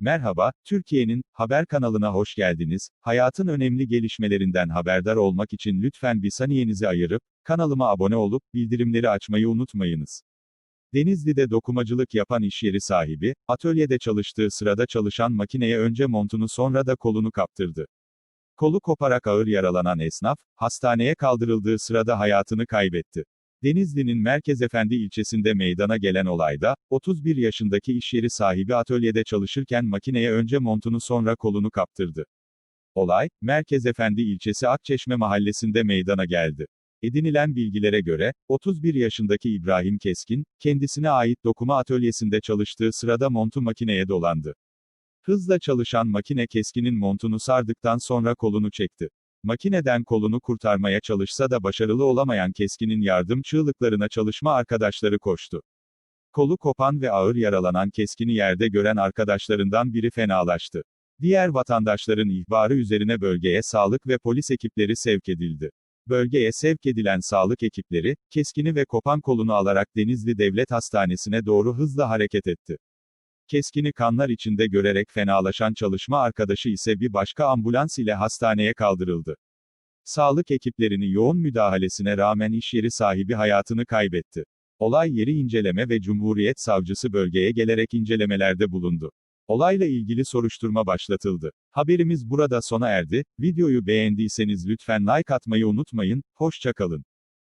Merhaba, Türkiye'nin haber kanalına hoş geldiniz. Hayatın önemli gelişmelerinden haberdar olmak için lütfen bir saniyenizi ayırıp kanalıma abone olup bildirimleri açmayı unutmayınız. Denizli'de dokumacılık yapan iş yeri sahibi, atölyede çalıştığı sırada çalışan makineye önce montunu sonra da kolunu kaptırdı. Kolu koparak ağır yaralanan esnaf, hastaneye kaldırıldığı sırada hayatını kaybetti. Denizli'nin Merkezefendi ilçesinde meydana gelen olayda, 31 yaşındaki iş yeri sahibi atölyede çalışırken makineye önce montunu sonra kolunu kaptırdı. Olay, Merkezefendi ilçesi Akçeşme mahallesinde meydana geldi. Edinilen bilgilere göre, 31 yaşındaki İbrahim Keskin, kendisine ait dokuma atölyesinde çalıştığı sırada montu makineye dolandı. Hızla çalışan makine Keskin'in montunu sardıktan sonra kolunu çekti. Makineden kolunu kurtarmaya çalışsa da başarılı olamayan Keskin'in yardım çığlıklarına çalışma arkadaşları koştu. Kolu kopan ve ağır yaralanan Keskin'i yerde gören arkadaşlarından biri fenalaştı. Diğer vatandaşların ihbarı üzerine bölgeye sağlık ve polis ekipleri sevk edildi. Bölgeye sevk edilen sağlık ekipleri, Keskin'i ve kopan kolunu alarak Denizli Devlet Hastanesi'ne doğru hızla hareket etti. Keskini kanlar içinde görerek fenalaşan çalışma arkadaşı ise bir başka ambulans ile hastaneye kaldırıldı. Sağlık ekiplerinin yoğun müdahalesine rağmen iş yeri sahibi hayatını kaybetti. Olay yeri inceleme ve Cumhuriyet Savcısı bölgeye gelerek incelemelerde bulundu. Olayla ilgili soruşturma başlatıldı. Haberimiz burada sona erdi. Videoyu beğendiyseniz lütfen like atmayı unutmayın. Hoşçakalın.